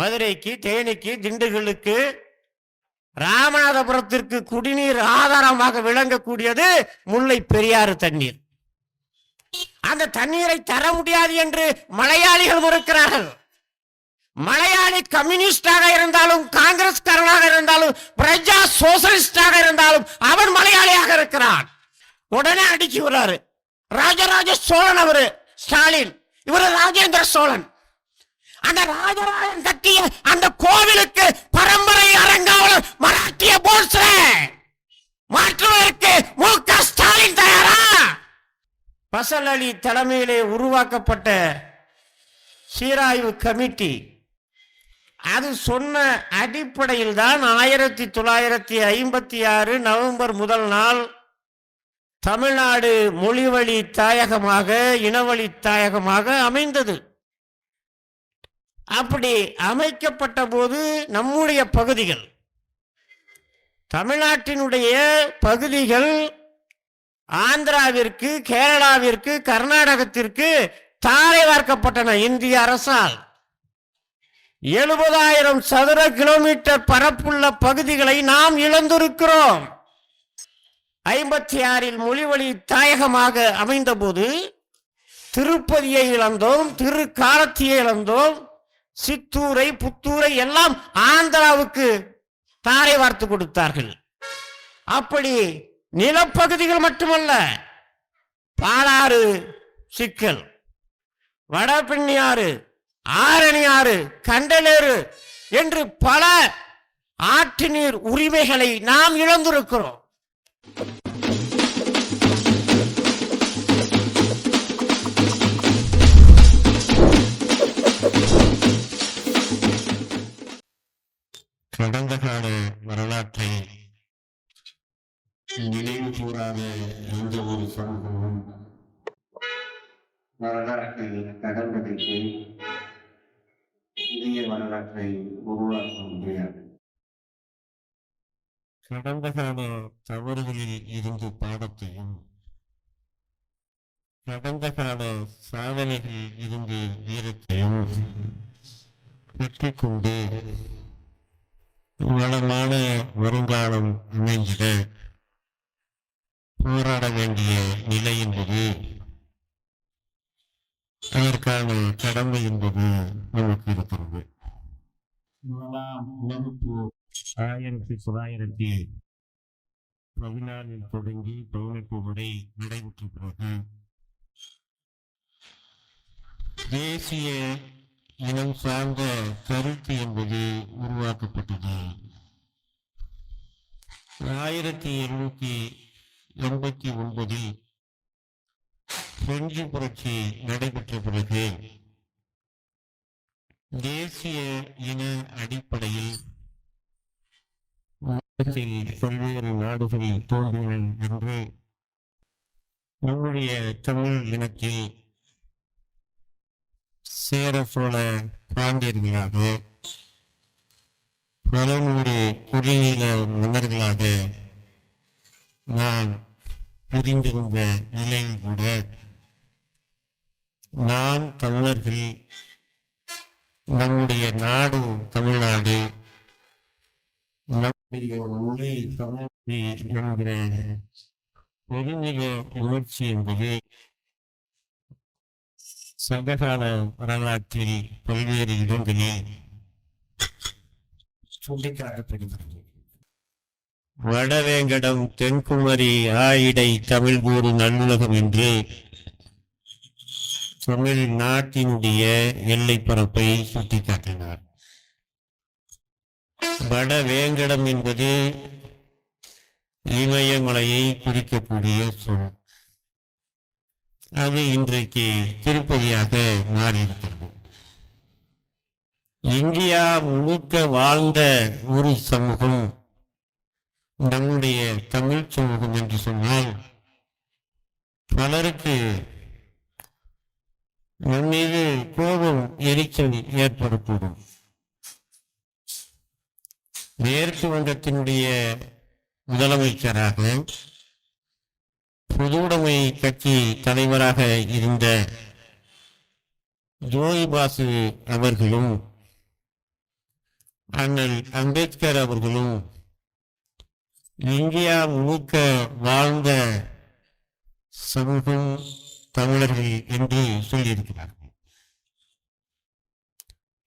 மதுரைக்கு தேனிக்கு திண்டுக்கலுக்கு ராமநாதபுரத்திற்கு குடிநீர் ஆதாரமாக விளங்கக்கூடியது முல்லை பெரியாறு தண்ணீர். அந்த தண்ணீரை தர முடியாது என்று மலையாளிகள் இருக்கிறார்கள் மலையாளி கம்யூனிஸ்டாக இருந்தாலும் காங்கிரஸ்காரனாக இருந்தாலும் பிரஜா சோசலிஸ்டாக இருந்தாலும் அவன் மலையாளியாக இருக்கிறான். உடனே அடிச்சு விடுறாரு. ராஜராஜ சோழன் அவரு ஸ்டாலின். இவரு ராஜேந்திர சோழன். அந்த ராஜராஜன் கட்டிய அந்த கோவிலுக்கு பரம்பரை அரங்காவலர் மராட்டிய போல்ஸ்ல மாற்றுவதற்கு மு க ஸ்டாலின் தயாரா? பசல் அலி தலைமையிலே உருவாக்கப்பட்ட சீராய்வு கமிட்டி. அது சொன்ன அடிப்படையில் தான் ஆயிரத்தி தொள்ளாயிரத்தி ஐம்பத்தி ஆறு நவம்பர் முதல் நாள் தமிழ்நாடு மொழிவழி தாயகமாக இனவழி தாயகமாக அமைந்தது. அப்படி அமைக்கப்பட்ட போது நம்முடைய பகுதிகள் தமிழ்நாட்டினுடைய பகுதிகள் ஆந்திராவிற்கு கேரளாவிற்கு கர்நாடகத்திற்கு தாரை வார்க்கப்பட்டன இந்திய அரசால். எழுபதாயிரம் சதுர கிலோமீட்டர் பரப்புள்ள பகுதிகளை நாம் இழந்திருக்கிறோம். ஐம்பத்தி ஆறில் மொழிவழி தாயகமாக அமைந்தபோது திருப்பதியை இழந்தோம் திருக்காலத்தியை இழந்தோம் சித்தூரை புத்தூரை எல்லாம் ஆந்திராவுக்கு தாரை வார்த்து கொடுத்தார்கள். அப்படி நிலப்பகுதிகள் மட்டுமல்ல பாலாறு சிக்கல் வடபெண்ணியாறு ஆரணியாறு கண்டலேறு என்று பல ஆற்று நீர் உரிமைகளை நாம் இழந்திருக்கிறோம். கடந்த கால வரலாற்றை நினைவு கூறாத எந்த ஒரு சமூகமும் வரலாற்றை கடந்ததற்கு புதிய வரலாற்றை உருவாக்க முடியாது. கடந்த கால தவறுகளில் இருந்து பாடத்தையும் கடந்த கால சாதனைகளில் இருந்து வீரத்தையும் பெற்றுக்கொண்டு வளமான வருங்காலம் அமைந்திட போராட வேண்டிய நிலை என்பது அதற்கான கடமை என்பது நமக்கு இருக்கிறது. வகுப்பு ஆயிரத்தி தொள்ளாயிரத்தி பதினாலில் தொடங்கி பதினெட்டு வரை நடைபெற்ற பிறகு தேசிய இனம் சார்ந்த கருத்து என்பது உருவாக்கப்பட்டது. ஆயிரத்தி எழுநூத்தி எண்பத்தி ஒன்பதில் பிரெஞ்சு புரட்சி நடைபெற்ற பிறகு தேசிய இன அடிப்படையில் பல்வேறு நாடுகளில் தோன்றின என்று நம்முடைய தமிழ் இனத்தில் சேர சோழ பாண்டியர்களாக பல நூறு மன்னர்களாக நான் புரிந்திருந்த நிலையில் கூட நாம் தமிழர்கள் நம்முடைய நாடு தமிழ்நாடு நம்முடைய மொழி தமிழ்மொழி என்கிற பெருமிக உணர்ச்சி என்பது சங்ககால வரலாற்றில் பல்வேறு இடங்களில் சுட்டிக்காட்டப்படுகிறது வடவேங்கடம் தென்குமரி ஆயிடை தமிழ் கூறு நல்லுலகம் என்று தமிழ் நாட்டினுடைய எல்லை பரப்பை சுட்டிக்காட்டினார். வடவேங்கடம் என்பது இமயமலையை குறிக்கக்கூடிய சொல். அது இன்றைக்கு திருப்பதியாக மாறியிருக்கிறது. இந்தியா முழுக்க வாழ்ந்த ஒரு சமூகம் நம்முடைய தமிழ் சமூகம் என்று சொன்னால் பலருக்கு நம் மீது கோபம் எரிச்சல் ஏற்படக்கூடும். மேற்கு வங்கத்தினுடைய முதலமைச்சராக பொதுவுடைமை கட்சி தலைவராக இருந்த ஜோய் பாசு அவர்களும் அண்ணல் அம்பேத்கர் அவர்களும் இந்தியா முழுக்க வாழ்ந்த சமூகம் தமிழர்கள் என்று சொல்லியிருக்கிறார்கள்.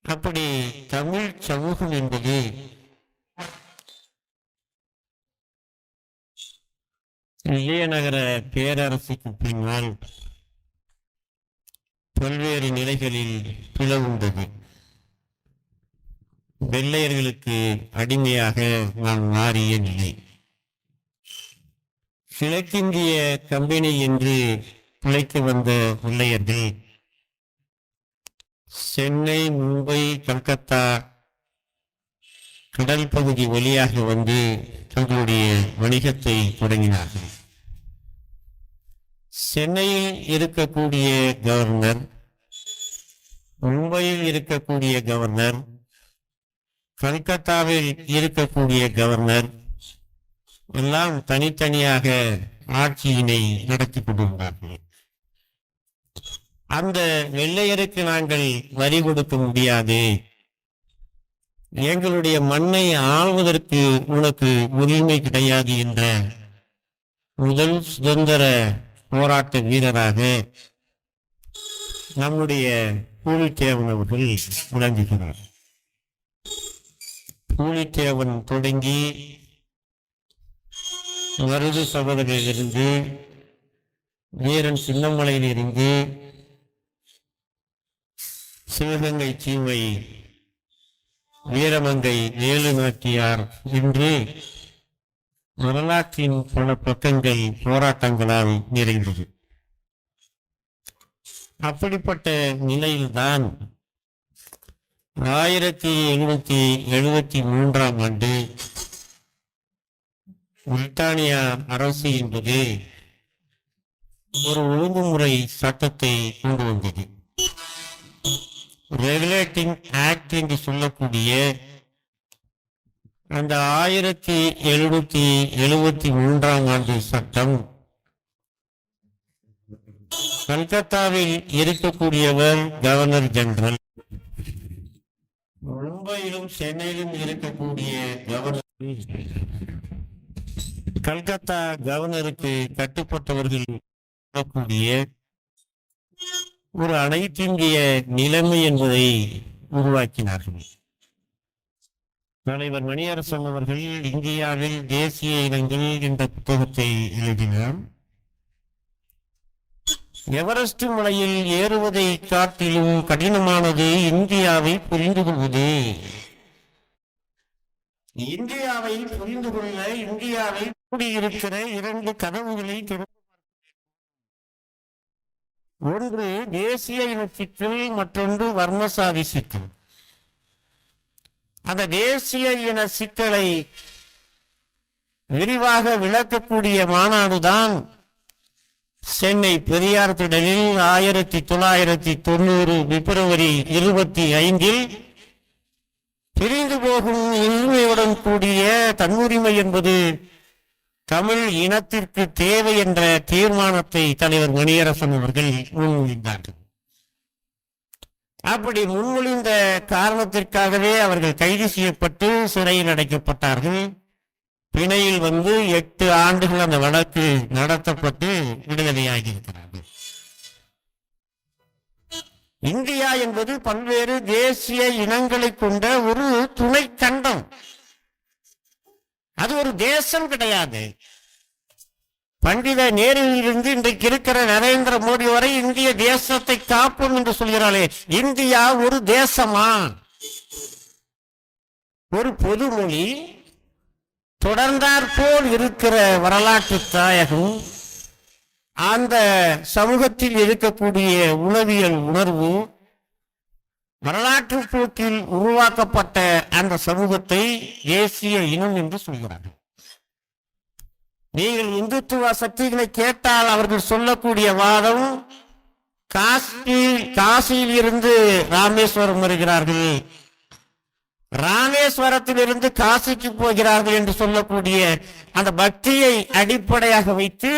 அப்படி தமிழ் சமூகம் என்பது விஜயநகர பேரரசுக்கு பின்னால் பல்வேறு நிலைகளில் பிளவுண்டது. வெள்ளையர்களுக்கு அடிமையாக நான் மாறிய நிலை கிழக்கிந்திய கம்பெனி என்று பிழைக்க வந்த வெள்ளையர்கள் சென்னை மும்பை கல்கத்தா கடல் பகுதி வழியாக வந்து தங்களுடைய வணிகத்தை தொடங்கினார்கள். சென்னையில் இருக்கக்கூடிய கவர்னர் மும்பையில் இருக்கக்கூடிய கவர்னர் கல்கத்தாவில் இருக்கக்கூடிய கவர்னர் எல்லாம் தனித்தனியாக ஆட்சியினை நடத்தி கொண்டிருந்தார்கள். அந்த வெள்ளையருக்கு நாங்கள் வரி கொடுக்க முடியாது. எங்களுடைய மண்ணை ஆள்வதற்கு உனக்கு உரிமை கிடையாது என்ற முதல் சுதந்திர போராட்ட வீரராக நம்முடைய பூலித்தேவன் அவர்கள் விளங்குகிறார். பூலித்தேவன் தொடங்கி மருது சகோதரிலிருந்து வீரன் சின்னமலையிலிருந்து சிவகங்கை சீமை வீரமங்கை ஏழு நாட்டியார் இன்று வரலாற்றின் பல பக்கங்கள் போராட்டங்களால் நிறைந்தது. அப்படிப்பட்ட நிலையில்தான் ஆயிரத்தி எண்ணூத்தி எழுபத்தி மூன்றாம் ஆண்டு பிரிட்டானியா அரசு என்பது ஒரு ஒழுங்குமுறை சட்டத்தை கொண்டு வந்தது. ரெகுலேட்டிங் ஆக்ட் என்று சொல்லக்கூடிய அந்த ஆயிரத்தி எழுநூத்தி எழுபத்தி மூன்றாம் ஆண்டு சட்டம். கல்கத்தாவில் இருக்கக்கூடியவர் கவர்னர் ஜெனரல் மும்பையிலும் சென்னையிலும் இருக்கக்கூடிய கவர்னர் கல்கத்தா கவர்னருக்கு கட்டுப்பட்டவர்கள் கூடிய ஒரு அனைத்திந்திய நிலைமை என்பதை உருவாக்கினார்கள். தலைவர் மணியரசன் அவர்கள் இந்தியாவில் தேசிய இனங்கள் என்ற புத்தகத்தை எழுதினார். எவரெஸ்ட் மலையில் ஏறுவதை காட்டிலும் கடினமானது இந்தியாவை புரிந்து கொள்வது இந்தியாவை புரிந்து கொள்ள இந்தியாவை கூடியிருக்கிற இரண்டு கதவுகளை திறந்து ஒன்று தேசிய இன சிக்கல் மற்றொன்று வர்ணசாதி சிக்கல் அந்த தேசிய இன சிக்கலை விரிவாக விளக்கக்கூடிய மாநாடுதான் சென்னை பெரியார் திடலில் ஆயிரத்தி தொள்ளாயிரத்தி தொண்ணூறு பிப்ரவரி இருபத்தி ஐந்தில் பிரிந்து போகும் உரிமையுடன் கூடிய தன்னுரிமை என்பது தமிழ் இனத்திற்கு தேவை என்ற தீர்மானத்தை தலைவர் மணியரசன் அவர்கள் முன்மொழிந்தார்கள். அப்படி முன்மொழிந்த காரணத்திற்காகவே அவர்கள் கைது செய்யப்பட்டு சிறையில் அடைக்கப்பட்டார்கள். பிணையில் வந்து எட்டு ஆண்டுகள் அந்த வழக்கு நடத்தப்பட்டு விடுதலையாகி இருக்கிறார்கள் இந்தியா என்பது பல்வேறு தேசிய இனங்களை கொண்ட ஒரு துணை கண்டம் அது ஒரு தேசம் கிடையாது. பண்டித நேருவிலிருந்து இன்றைக்கு இருக்கிற நரேந்திர மோடி வரை இந்திய தேசத்தை காப்போம் என்று சொல்கிறாளே. இந்தியா ஒரு தேசமா? ஒரு பொதுமொழி தொடர்ந்தாற்போல் இருக்கிற வரலாற்று தாயகம் அந்த சமூகத்தில் இருக்கக்கூடிய உளவியல் உணர்வு வரலாற்று போக்கில் உருவாக்கப்பட்ட அந்த சமூகத்தை தேசிய இனம் என்று சொல்கிறார்கள். நீங்கள் இந்துத்துவ சக்திகளை கேட்டால் அவர்கள் சொல்லக்கூடிய வாதம் காஷ்மீர் காசியில் இருந்து ராமேஸ்வரம் வருகிறார்கள். ராமேஸ்வரத்திலிருந்து காசிக்கு போகிறார்கள் என்று சொல்லக்கூடிய அந்த பக்தியை அடிப்படையாக வைத்து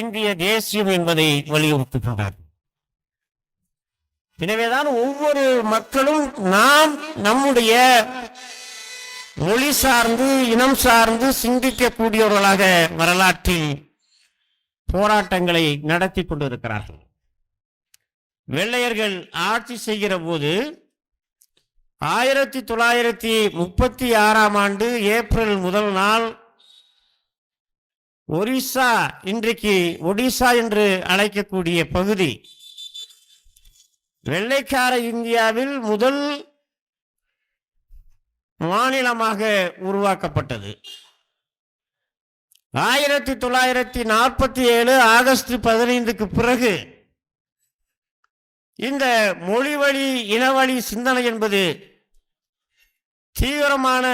இந்திய தேசியம் என்பதை வலியுறுத்துகிறார்கள் எனவேதான் ஒவ்வொரு மக்களும் நாம் நம்முடைய மொழி சார்ந்து இனம் சார்ந்து சிந்திக்கக்கூடியவர்களாக வரலாற்றில் போராட்டங்களை நடத்தி கொண்டிருக்கிறார்கள். வெள்ளையர்கள் ஆட்சி செய்கிற போது ஆயிரத்தி தொள்ளாயிரத்தி முப்பத்தி ஆறாம் ஆண்டு ஏப்ரல் முதல் நாள் ஒரிசா இன்றைக்கு ஒடிசா என்று அழைக்கக்கூடிய பகுதி வெள்ளைக்கார இந்தியாவில் முதல் மாநிலமாக உருவாக்கப்பட்டது. ஆயிரத்தி தொள்ளாயிரத்தி நாற்பத்தி ஏழு ஆகஸ்ட் பதினைந்துக்கு பிறகு இந்த மொழிவழி இனவழி சிந்தனை என்பது தீவிரமான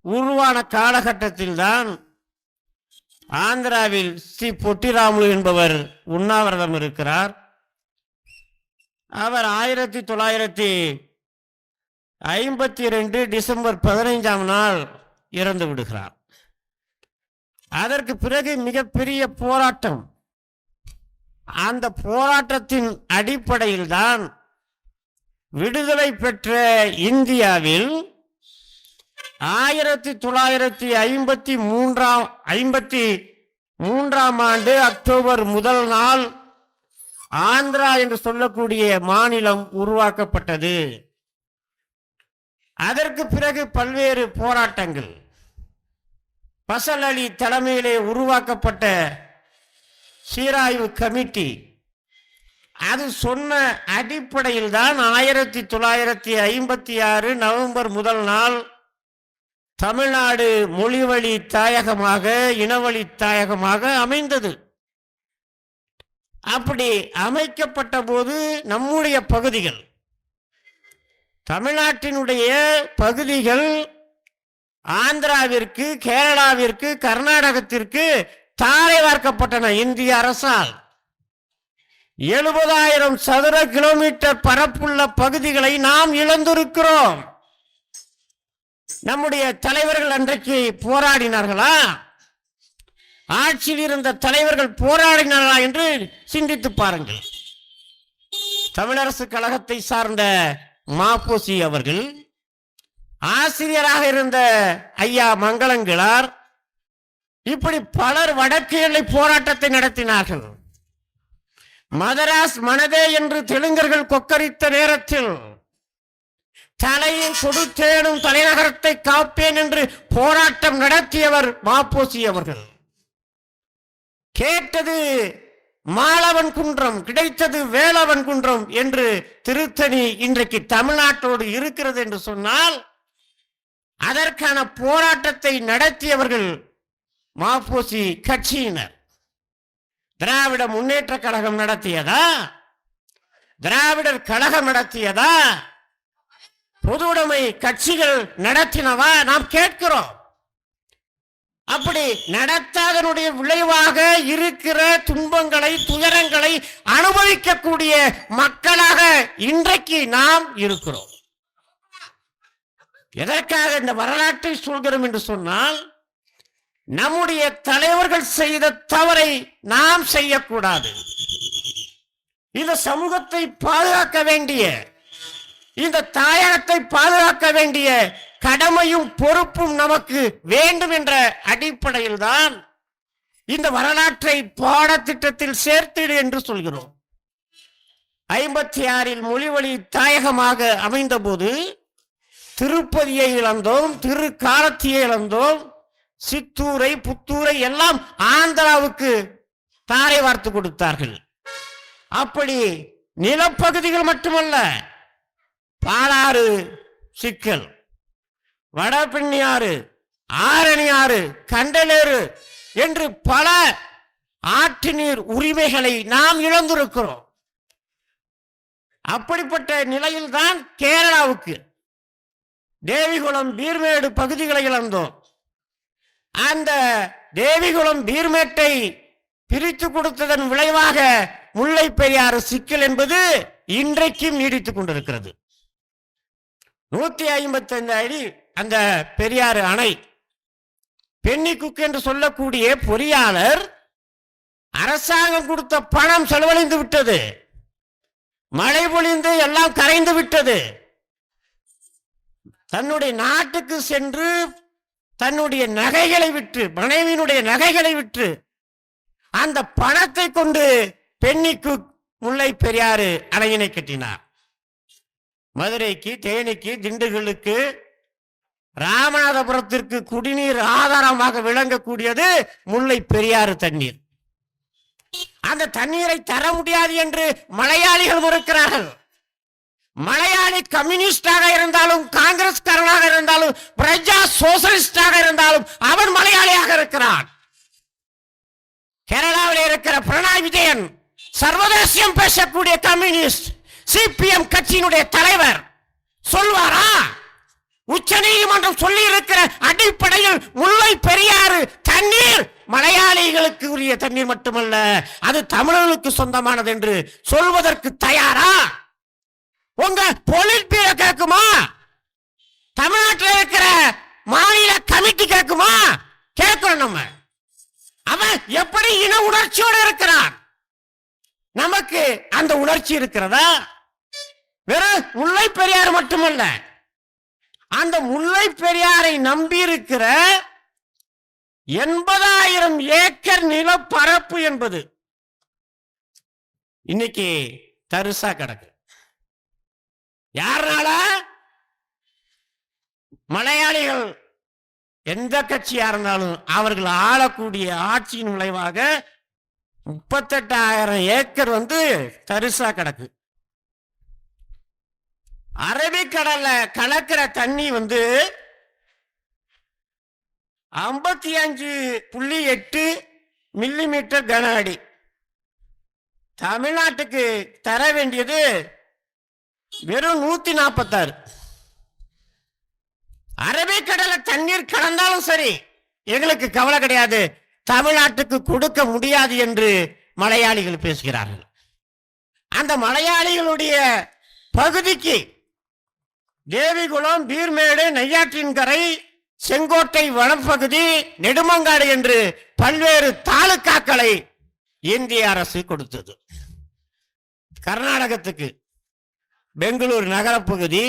உருவான காலகட்டத்தில்தான் ஆந்திராவில் ஸ்ரீ பொட்டிராமுலு என்பவர் உண்ணாவிரதம் இருக்கிறார். அவர் ஆயிரத்தி தொள்ளாயிரத்தி ஐம்பத்தி ரெண்டு டிசம்பர் பதினைஞ்சாம் நாள் இறந்து விடுகிறார். அதற்கு பிறகு மிகப்பெரிய போராட்டம். அந்த போராட்டத்தின் அடிப்படையில் தான் விடுதலை பெற்ற இந்தியாவில் ஆயிரத்தி தொள்ளாயிரத்தி ஐம்பத்தி மூன்றாம் ஐம்பத்தி மூன்றாம் ஆண்டு அக்டோபர் முதல் நாள் ஆந்திரா என்று சொல்லக்கூடிய மாநிலம் உருவாக்கப்பட்டது. அதற்கு பிறகு பல்வேறு போராட்டங்கள். பசல் அலி தலைமையிலே உருவாக்கப்பட்ட சீராய்வு கமிட்டி. அது சொன்ன அடிப்படையில் தான் ஆயிரத்தி தொள்ளாயிரத்தி ஐம்பத்தி ஆறு நவம்பர் முதல் நாள் தமிழ்நாடு மொழிவழி தாயகமாக இனவழி தாயகமாக அமைந்தது. அப்படி அமைக்கப்பட்ட போது நம்முடைய பகுதிகள் தமிழ்நாட்டினுடைய பகுதிகள் ஆந்திராவிற்கு கேரளாவிற்கு கர்நாடகத்திற்கு தாரை வார்க்கப்பட்டன இந்திய அரசால். எழுபதாயிரம் சதுர கிலோமீட்டர் பரப்புள்ள பகுதிகளை நாம் இழந்திருக்கிறோம். நம்முடைய தலைவர்கள் அன்றைக்கு போராடினார்களா? ஆட்சியில் இருந்த தலைவர்கள் போராடினாரா என்று சிந்தித்து பாருங்கள். தமிழரசு கழகத்தை சார்ந்த மாப்போசி அவர்கள் ஆசிரியராக இருந்த ஐயா மங்களங்கிழார் இப்படி பலர் வடக்கு எல்லை போராட்டத்தை நடத்தினார்கள். மதராஸ் மனதே என்று தெலுங்கர்கள் கொக்கரித்த நேரத்தில் தலையும் கொடுத்தேனும் தலைநகரத்தை காப்பேன் என்று போராட்டம் நடத்தியவர் மாப்போசி அவர்கள். கேட்டது மாலவன் குன்றம் கிடைத்தது வேலவன் குன்றம் என்று திருத்தணி இன்றைக்கு தமிழ்நாட்டோடு இருக்கிறது என்று சொன்னால் அதற்கான போராட்டத்தை நடத்தியவர்கள் மாப்போசி கட்சியினர். திராவிட முன்னேற்ற கழகம் நடத்தியதா? திராவிடர் கழகம் நடத்தியதா? பொதுவுடைமை கட்சிகள் நடத்தினவா? நாம் கேட்கிறோம். அப்படி நடத்தாதனுடைய விளைவாக இருக்கிற துன்பங்களை துயரங்களை அனுபவிக்கக்கூடிய மக்களாக இன்றைக்கு நாம் இருக்கிறோம். எதற்காக இந்த வரலாற்றை சொல்கிறோம் என்று சொன்னால் நம்முடைய தலைவர்கள் செய்த தவறை நாம் செய்யக்கூடாது. இந்த சமூகத்தை பாதுகாக்க வேண்டிய இந்த தாயகத்தை பாதுகாக்க வேண்டிய கடமையும் பொறுப்பும் நமக்கு வேண்டும் என்ற அடிப்படையில் தான் இந்த வரலாற்றை பாடத்திட்டத்தில் சேர்த்திடு என்று சொல்கிறோம். ஐம்பத்தி ஆறில் மொழிவழி தாயகமாக அமைந்தபோது திருப்பதியை இழந்தோம் திருக்காலத்தியை இழந்தோம் சித்தூரை புத்தூரை எல்லாம் ஆந்திராவுக்கு தாரை வார்த்து கொடுத்தார்கள். அப்படி நிலப்பகுதிகள் மட்டுமல்ல பாலாறு சிக்கல் வடபெண்ணியாறு ஆரணியாறு கண்டலேறு என்று பல ஆற்று நீர் உரிமைகளை நாம் இழந்திருக்கிறோம். அப்படிப்பட்ட நிலையில்தான் கேரளாவுக்கு தேவிகுளம் பீர்மேடு பகுதிகளை இழந்தோம். அந்த தேவிகுளம் பீர்மேட்டை பிரித்து கொடுத்ததன் விளைவாக முல்லை பெரியாறு சிக்கல் என்பது இன்றைக்கும் நீடித்துக் கொண்டிருக்கிறது. நூத்தி ஐம்பத்தி ஐந்து அடி அந்த பெரியாறு அணை. பென்னிக்குக் என்று சொல்லக்கூடிய பொறியாளர் அரசாங்கம் கொடுத்த பணம் செலவழிந்து விட்டது. மழை பொழிந்து எல்லாம் கரைந்து விட்டது. தன்னுடைய நாட்டுக்கு சென்று தன்னுடைய நகைகளை விற்று மனைவியினுடைய நகைகளை விற்று அந்த பணத்தை கொண்டு பெண்ணிக்கு முல்லை பெரியாறு அணையினை கட்டினார். மதுரைக்கு தேனிக்கு திண்டுக்கலுக்கு ராமநாதபுரத்திற்கு குடிநீர் ஆதாரமாக விளங்கக்கூடியது முல்லை பெரியாறு தண்ணீர். அந்த தண்ணீரை தர முடியாது என்று மலையாளிகள் மறுக்கிறார்கள். மலையாளி கம்யூனிஸ்டாக இருந்தாலும் காங்கிரஸ்காரனாக இருந்தாலும் பிரஜா சோசலிஸ்டாக இருந்தாலும் அவன் மலையாளியாக இருக்கிறான். கேரளாவில் இருக்கிற பிரணாய் விஜயன் சர்வதேசியம் பேசக்கூடிய கம்யூனிஸ்ட் சிபிஎம் கட்சியினுடைய தலைவர். சொல்வாரா? உச்ச நீதிமன்றம் சொல்லி இருக்கிற அடிப்படையில் முல்லை பெரியாறு தண்ணீர். மலையாளிகளுக்கு உரிய தண்ணீர் மட்டுமல்ல அது தமிழர்களுக்கு சொந்தமானது என்று சொல்வதற்கு தயாரா? உங்க பொலிட் பீரோ கேட்குமா தமிழ்நாட்டில் இருக்கிற மாநில கமிட்டி கேட்குமா கேட்கணும் நம்ம. அவன் எப்படி இன உணர்ச்சியோடு இருக்கிறான் நமக்கு அந்த உணர்ச்சி இருக்கிறதா? வெறும் முல்லை பெரியார் மட்டுமல்ல அந்த முல்லை பெரியாரை நம்பி இருக்கிற எண்பதாயிரம் ஏக்கர் நிலப்பரப்பு என்பது. இன்னைக்கு தரிசா கிடக்கு. யாருனால? மலையாளிகள் எந்த கட்சியா இருந்தாலும் அவர்கள் ஆளக்கூடிய ஆட்சியின் விளைவாக முப்பத்தெட்டாயிரம் ஏக்கர் வந்து தரிசா கிடக்கு. அரபிக்கடல்ல கலக்கிற தண்ணி வந்து ஐம்பத்தி அஞ்சு புள்ளி எட்டு மில்லி மீட்டர் கன அடி. தமிழ்நாட்டுக்கு தர வேண்டியது வெறும் நூத்தி நாற்பத்தாறு அரபிக்கடலை தண்ணீர் கலந்தாலும் சரி எங்களுக்கு கவலை கிடையாது. தமிழ்நாட்டுக்கு கொடுக்க முடியாது என்று மலையாளிகள் பேசுகிறார்கள். அந்த மலையாளிகளுடைய பகுதிக்கு தேவிகுளம் பீர்மேடு நெய்யாற்றின் கரை செங்கோட்டை வனப்பகுதி நெடுமங்காடு என்று பல்வேறு தாலுக்காக்களை இந்திய அரசு கொடுத்தது. கர்நாடகத்துக்கு பெங்களூர் நகரப்பகுதி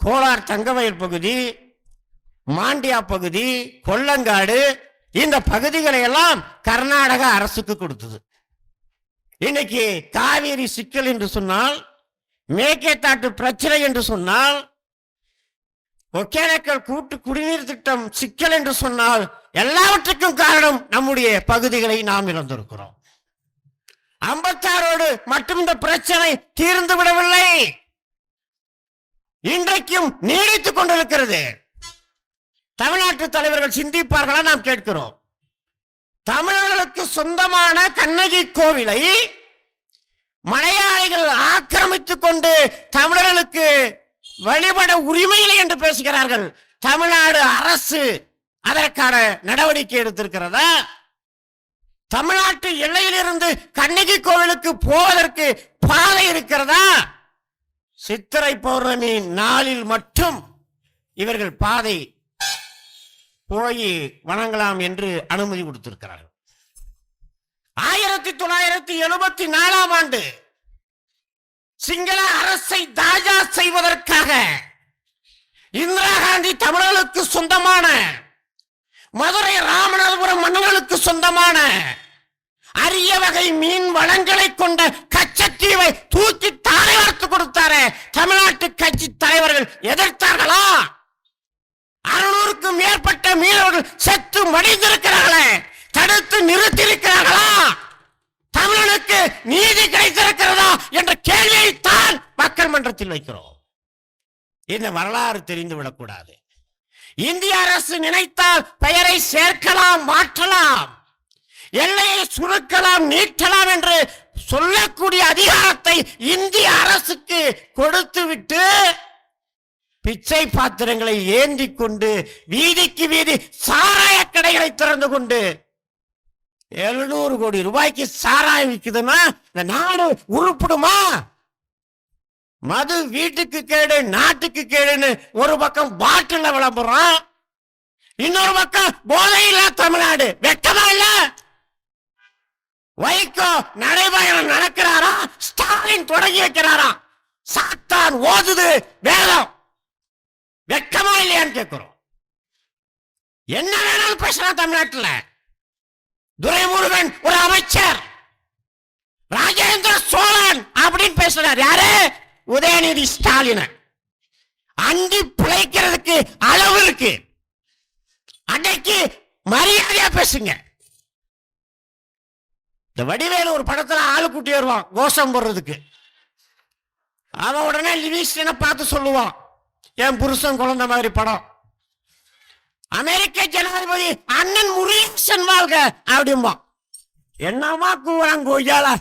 கோலார் தங்கவயல் பகுதி மாண்டியா பகுதி கொல்லங்காடு இந்த பகுதிகளை எல்லாம் கர்நாடக அரசுக்கு கொடுத்தது. இன்னைக்கு காவேரி சிக்கல் என்று சொன்னால் மேக்கேத்தாட்டு பிரச்சனை என்று சொன்னால் ஒகேனக்கல் கூட்டு குடிநீர் திட்டம் சிக்கல் என்று சொன்னால் எல்லாவற்றுக்கும் காரணம் நம்முடைய பகுதிகளை நாம் இழந்திருக்கிறோம். ஐம்பத்தாறோடு மட்டும் இந்த பிரச்சனை தீர்ந்து விடவில்லை. இன்றைக்கும் நீடித்துக் கொண்டிருக்கிறது. தமிழ்நாட்டு தலைவர்கள் சிந்திப்பார்களா நாம் கேட்கிறோம். தமிழர்களுக்கு சொந்தமான கண்ணகி கோவிலை மலையாளிகள் ஆக்கிரமித்துக் கொண்டு தமிழர்களுக்கு வழிபட உரிமையில்லை என்று பேசுகிறார்கள். தமிழ்நாடு அரசு அதற்கான நடவடிக்கை எடுத்திருக்கிறதா? தமிழ்நாட்டு எல்லையிலிருந்து கண்ணகி கோவிலுக்கு போவதற்கு பாதை இருக்கிறதா? சித்திரை பௌர்ணமி நாளில் மட்டும் இவர்கள் பாதை போய் வணங்கலாம் என்று அனுமதி கொடுத்திருக்கிறார்கள். ஆயிரத்தி தொள்ளாயிரத்தி எழுபத்தி நாலாம் ஆண்டு சிங்கள அரசை தாஜா செய்வதற்காக இந்திரா காந்தி தமிழர்களுக்கு சொந்தமான மதுரை ராமநாதபுரம் மன்னர்களுக்கு சொந்தமான அரிய வகை மீன் வளங்களை கொண்ட கச்சத்தீவை தூக்கி தாரை வார்த்து கொடுத்தாரே தமிழ்நாட்டு கட்சி தலைவர்கள். எதிர்த்தார்களா? அறுநூறுக்கும் மேற்பட்ட மீனவர்கள் செத்து மடிந்திருக்கிறார்களே. தடுத்து நிறுத்தியிருக்கிறார்களா? தமிழனுக்கு நீதி கிடைத்திருக்கிறதா என்ற கேள்வியைத்தான் மக்கள் மன்றத்தில் வைக்கிறோம். இந்த வரலாறு தெரிந்து விடக்கூடாது இந்திய அரசு நினைத்தால் பெயரை சேர்க்கலாம் மாற்றலாம். எல்லையை சுருக்கலாம் நீட்டலாம் என்று சொல்லக்கூடிய அதிகாரத்தை இந்திய அரசுக்கு கொடுத்துவிட்டு பிச்சை பாத்திரங்களை ஏந்தி கொண்டு வீதிக்கு வீதி சாராய கடைகளை திறந்து கொண்டு எழுநூறு கோடி ரூபாய்க்கு சாராயம் விற்குதுன்னா இந்த நாடு உருப்படுமா? மது வீட்டுக்கு கேடு நாட்டுக்கு கேடுன்னு ஒரு பக்கம் பாட்டில விளம்பரம் இன்னொரு பக்கம் போதையில தமிழ்நாடு. வெக்கமா இல்ல? வைகோ நடைபயணம் நடக்கிறாரா? ஸ்டாலின் தொடங்கி வைக்கிறாரா? சாத்தான் ஓதுது வேதம். வெட்டமா இல்லையான்னு கேட்கிறோம் என்ன வேணாலும் பேசலாம் தமிழ்நாட்டுல. துரைமுருகன் ஒரு அமைச்சர். ராஜேந்திர சோழன் அப்படின்னு பேசுறார். யாரு? உதயநிதி ஸ்டாலின். அண்டி பிழைக்கிறதுக்கு அளவு இருக்கு. அன்னைக்கு மரியாதையா பேசுங்க. இந்த வடிவேலு ஒரு படத்துல ஆளு கூட்டி வருவான் கோஷம் போடுறதுக்கு. அவன் உடனே லிவிஸ்டனை பார்த்து சொல்லுவான் என் புருஷன் குழந்தை மாதிரி படம். அமெரிக்க ஜனாதிபதி அண்ணன் முருகேசன் வாழ்க அப்படிம்பான் என்னமா கூறான் கொய்யால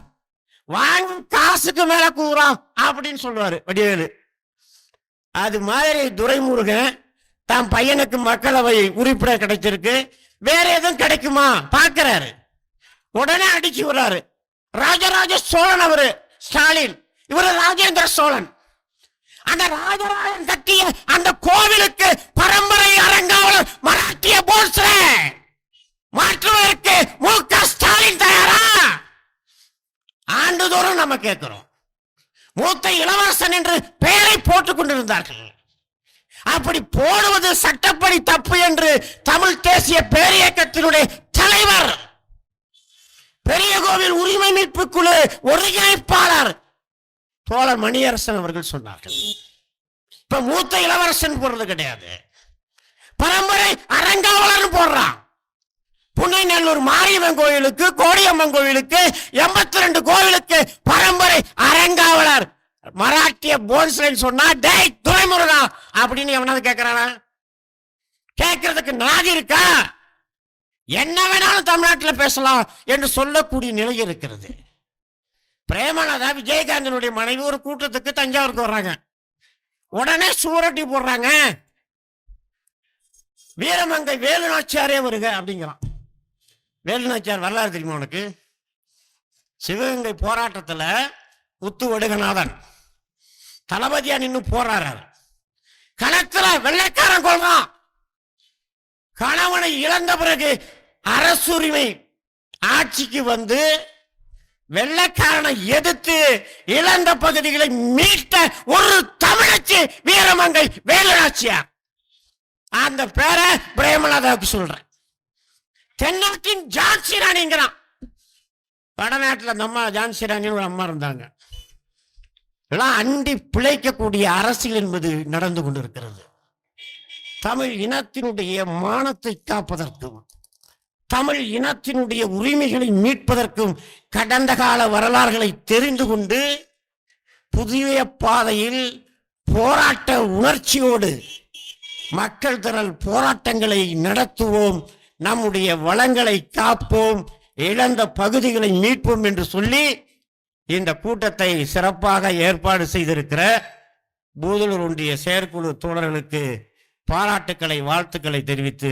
வாங்க காசுக்கு மேல கூறான் அப்படின்னு சொல்லுவாரு. வடிவேலு. அது மாதிரி துரைமுருகன் தன் பையனுக்கு மக்களவை உறுப்பினர் கிடைச்சிருக்கு. வேற எதுவும் கிடைக்குமா? பாக்குறாரு உடனே அடிச்சு விடுறாரு. ராஜராஜ சோழன் அவரு ஸ்டாலின். இவரு ராஜேந்திர சோழன். அந்த ராஜராஜன் கட்டிய அந்த கோவிலுக்கு பரம்பரை அரங்காவலர் மராட்டிய போல்ஸ்ல மாற்றுவதற்கு மு க ஸ்டாலின் தயாரா? ஆண்டுதோறும் நம்ம கேட்கிறோம். மூத்த இளவரசன் என்று பெயரை போட்டுக் கொண்டிருந்தார்கள். அப்படி போடுவது சட்டப்படி தப்பு என்று தமிழ் தேசிய பேரியக்கத்தினுடைய தலைவர். பெரிய கோவில் உரிமை மீட்பு குழு ஒருங்கிணைப்பாளர் தோழர் மணியரசன் அவர்கள் சொன்னார்கள். இப்ப மூத்த இளவரசன் போடுறது கிடையாது. பரம்பரை அரங்காவலர் போடுறான். புன்னைநல்லூர் மாரியம்மன் கோயிலுக்கு கோடியம்மன் கோயிலுக்கு எண்பத்தி ரெண்டு கோவிலுக்கு பரம்பரை அரங்காவலர் மராட்டிய போன்ஸ்லைன் சொன்னா டேய் துரைமுருகா! அப்படின்னு எவனாவது கேட்கிறானா கேட்கறதுக்கு நாதி இருக்கா? என்ன வேணாலும் தமிழ்நாட்டில் பேசலாம் என்று சொல்லக்கூடிய நிலை இருக்கிறது. பிரேமலதா விஜயகாந்தனுடைய மனைவி ஒரு கூட்டத்துக்கு தஞ்சாவூருக்கு வர்றாங்க. உடனே சூரட்டி போடுறாங்க. வீரமங்கை வேலுநாச்சியாரே வருக அப்படிங்கிறான். வேலுநாச்சியார் வரலாறு தெரியுமா உனக்கு? சிவகங்கை போராட்டத்தில் முத்து வடுகநாதன் தளபதியா நின்று போராடுறாரு. களத்துல வெள்ளைக்காரன் கொள்றான். கணவனை இழந்த பிறகு அரசுரிமை ஆட்சிக்கு வந்து வெள்ளக்காரனை எதிர்த்து இழந்த பகுதிகளை மீட்ட ஒரு தமிழச்சி வீரமங்கை வேலுநாச்சியார். அந்த பேரை பிரேமலதாவுக்கு சொல்றேன். தென்னாட்டின் ஜான்சி ராணிங்கிறான். வடநாட்டில் அந்த அம்மா ஜான்சி ராணின்னு ஒரு அம்மா இருந்தாங்க. இதெல்லாம் அண்டி பிழைக்கக்கூடிய அரசியல் என்பது நடந்து கொண்டிருக்கிறது. தமிழ் இனத்தினுடைய மானத்தை காப்பதற்கு தமிழ் இனத்தினுடைய உரிமைகளை மீட்பதற்கும் கடந்த கால வரலாறுகளை தெரிந்து கொண்டு புதிய பாதையில் போராட்ட உணர்ச்சியோடு மக்கள் திரள் போராட்டங்களை நடத்துவோம் நம்முடைய வளங்களை காப்போம் இழந்த பகுதிகளை மீட்போம் என்று சொல்லி இந்த கூட்டத்தை சிறப்பாக ஏற்பாடு செய்திருக்கிற பூதலூர் ஒன்றிய செயற்குழு தோழர்களுக்கு பாராட்டுக்களை வாழ்த்துக்களை தெரிவித்து